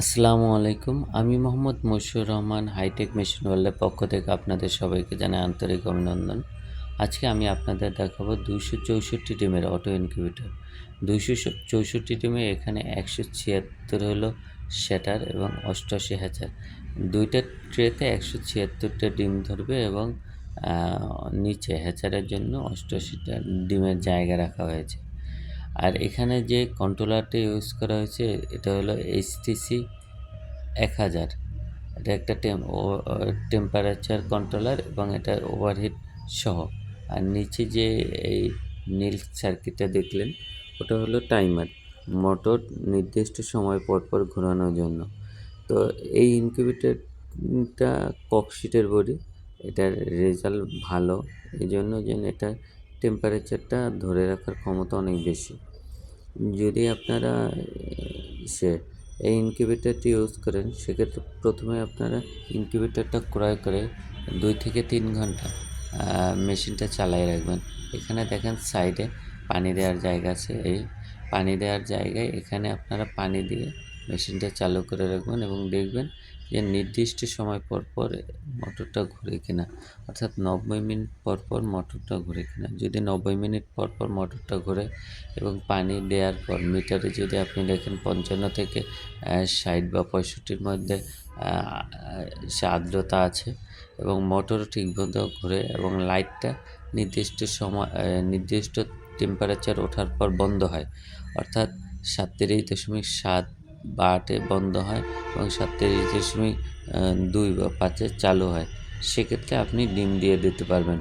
আসসালামু আলাইকুম। আমি মোহাম্মদ মশিউর রহমান, হাইটেক মেশিন ওয়ার্ল্ডের পক্ষ থেকে আপনাদের সবাইকে জানাই আন্তরিক অভিনন্দন। আজকে আমি আপনাদের দেখাবো দুইশো চৌষট্টি ডিমের অটো ইনকিউবেটর। দুইশো চৌষট্টি ডিমে এখানে একশো ছিয়াত্তর হলো শ্যাটার এবং অষ্টআশি হ্যাচার। দুইটা ট্রেতে একশো ছিয়াত্তরটা ডিম ধরবে এবং নিচে হ্যাচারের জন্য অষ্টআশিটা ডিমের জায়গা রাখা হয়েছে। আর এখানে যে কন্ট্রোলারটি ইউজ করা হয়েছে, এটা হলো এইচটিসি এক হাজার। এটা একটা টেম টেম্পারেচার কন্ট্রোলার এবং এটা ওভারহিট সহ। আর নিচে যে এই নীল সার্কিটটা দেখলেন, ওটা হলো টাইমার মোটর নির্দিষ্ট সময় পর পর ঘোরানোর জন্য। তো এই ইনকিউবেটরটা ককশিটের বডি এটার রেজাল্ট ভালো। এই জন্য যেন এটা টেম্পারেচারটা ধরে রাখার ক্ষমতা অনেক বেশি। যদি আপনারা সে, এই ইনকিউবেটারটি ইউজ করেন, সেক্ষেত্রে প্রথমে আপনারা ইনকিউবেটারটা ক্রয় করে দুই থেকে তিন ঘণ্টা মেশিনটা চালাই রাখবেন। এখানে দেখেন সাইডে পানি দেওয়ার জায়গা আছে, এই পানি দেওয়ার জায়গায় এখানে আপনারা পানি দিয়ে মেশিনটা চালু করে রাখবেন এবং দেখবেন যে নির্দিষ্ট সময় পর পর মোটরটা ঘুরে কিনা, অর্থাৎ নব্বই মিনিট পর পর মোটরটা ঘুরে কিনা। যদি নব্বই মিনিট পর পর মোটরটা ঘুরে এবং পানি দেওয়ার পর মিটারে যদি আপনি দেখেন পঞ্চান্ন থেকে ষাট বা পঁয়ষট্টির মধ্যে সে আর্দ্রতা আছে এবং মোটরও ঠিকমতো ঘুরে এবং লাইটটা নির্দিষ্ট সময় নির্দিষ্ট টেম্পারেচার ওঠার পর বন্ধ হয়, অর্থাৎ সাতত্রিশ দশমিক সাত বা আটে বন্ধ হয় এবং সাতত্রিশ দশমিক দুই বা পাঁচে চালু হয়। সেক্ষেত্রে আপনি ডিম দিয়ে দিতে পারবেন।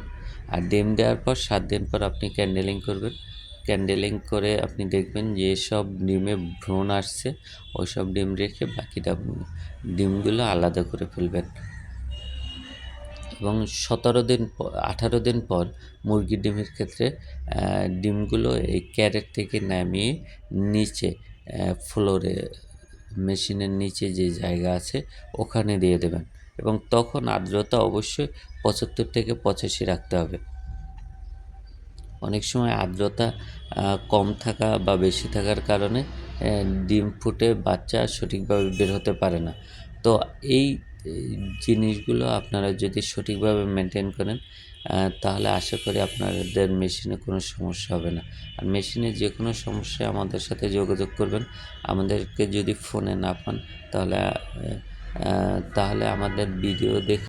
আর ডিম দেওয়ার পর সাত দিন পর আপনি ক্যান্ডেলিং করবেন। ক্যান্ডেলিং করে আপনি দেখবেন যে সব ডিমে ভ্রণ আসছে ওই সব ডিম রেখে বাকিটা ডিমগুলো আলাদা করে ফেলবেন। এবং সতেরো দিন আঠারো দিন পর মুরগির ডিমের ক্ষেত্রে ডিমগুলো এই ক্যারেট থেকে নামিয়ে নিচে ফ্লোরে মেশিনের নিচে যে জায়গা আছে, ওখানে দিয়ে দেবেন। এবং তখন আর্দ্রতা অবশ্যই পঁচাত্তর থেকে পঁচাশি রাখতে হবে। অনেক সময় আর্দ্রতা কম থাকা বা বেশি থাকার কারণে ডিম ফুটে বাচ্চা সঠিকভাবে বের হতে পারে না। তো এই জিনিসগুলো আপনারা যদি সঠিকভাবে মেনটেন করেন তাহলে আশা করি আপনাদের মেশিনে কোনো সমস্যা হবে না। আর মেশিনে যে কোনো সমস্যায় আমাদের সাথে যোগাযোগ করবেন। আমাদেরকে যদি ফোনে না পান, তাহলে তাহলে আমাদের ভিডিও দেখে